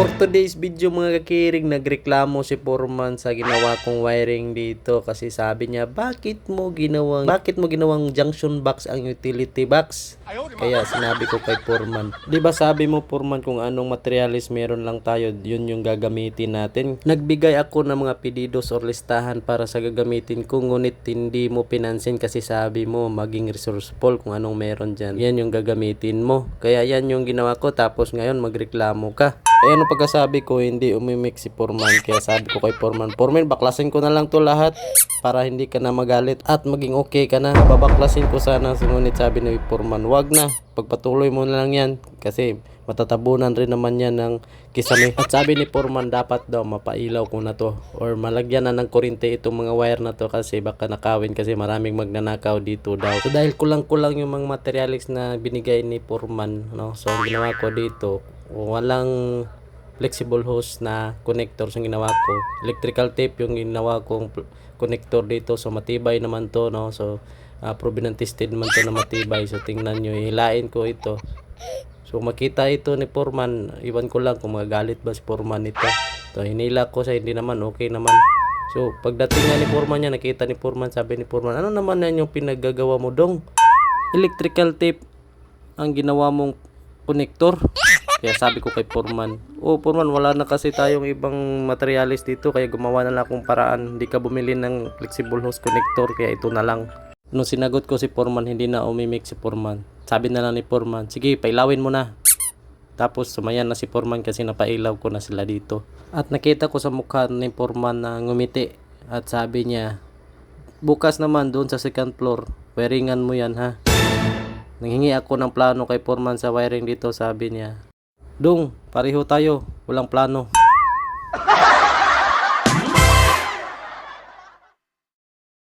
For today's video mga kakiring, nagreklamo si Foreman sa ginawa kong wiring dito kasi sabi niya, bakit mo ginawang, bakit mo ginawang junction box ang utility box? Kaya sinabi ko kay Foreman, di ba sabi mo Foreman kung anong materialis meron lang tayo, yun yung gagamitin natin. Nagbigay ako ng mga pedidos or listahan para sa gagamitin ko, ngunit hindi mo pinansin kasi sabi mo maging resourceful kung anong meron dyan. Yan yung gagamitin mo. Kaya yan yung ginawa ko tapos ngayon magreklamo ka. Eh ano pagkasabi ko, hindi umimik si Foreman. Kaya sabi ko kay Foreman, Foreman, baklasin ko na lang to lahat para hindi ka na magalit at maging okay ka na. Babaklasin ko sana. Ngunit sabi ni Foreman, wag na. Pagpatuloy mo na lang yan. Kasi matatabunan rin naman yan ng kisame. At sabi ni Foreman, dapat daw mapailaw ko na to. Or malagyan na ng kurinte itong mga wire na to kasi baka nakawin kasi maraming magnanakaw dito daw. So dahil kulang-kulang yung mga materials na binigay ni Foreman, no? So ang ginawa ko dito, walang flexible hose na connector yung ginawa ko. Electrical tape yung ginawa kong connector dito. So matibay naman to, no? So uh, proven and tested naman to na matibay. So tingnan nyo, hilain ko ito. So makita ito ni Foreman, iwan ko lang kung magagalit ba si Foreman ito. So hinila ko sa hindi naman, okay naman. So pagdating nga ni Foreman niya, nakita ni Foreman, sabi ni Foreman, ano naman yan yung pinaggagawa mo dong? Electrical tape ang ginawa mong connector. Kaya sabi ko kay Foreman, oh Foreman, wala na kasi tayong ibang materialis dito, kaya gumawa na lang akong paraan. Hindi ka bumili ng flexible hose connector, kaya ito na lang. Nung sinagot ko si Foreman, hindi na umimik si Foreman. Sabi na lang ni Foreman, sige, pailawin mo na. Tapos sumayan na si Foreman kasi napailaw ko na sila dito. At nakita ko sa mukha ni Foreman na ngumiti. At sabi niya, bukas naman doon sa second floor, wiringan mo yan ha. Nanghingi ako ng plano kay Foreman sa wiring dito, sabi niya. Dong, pareho tayo, walang plano.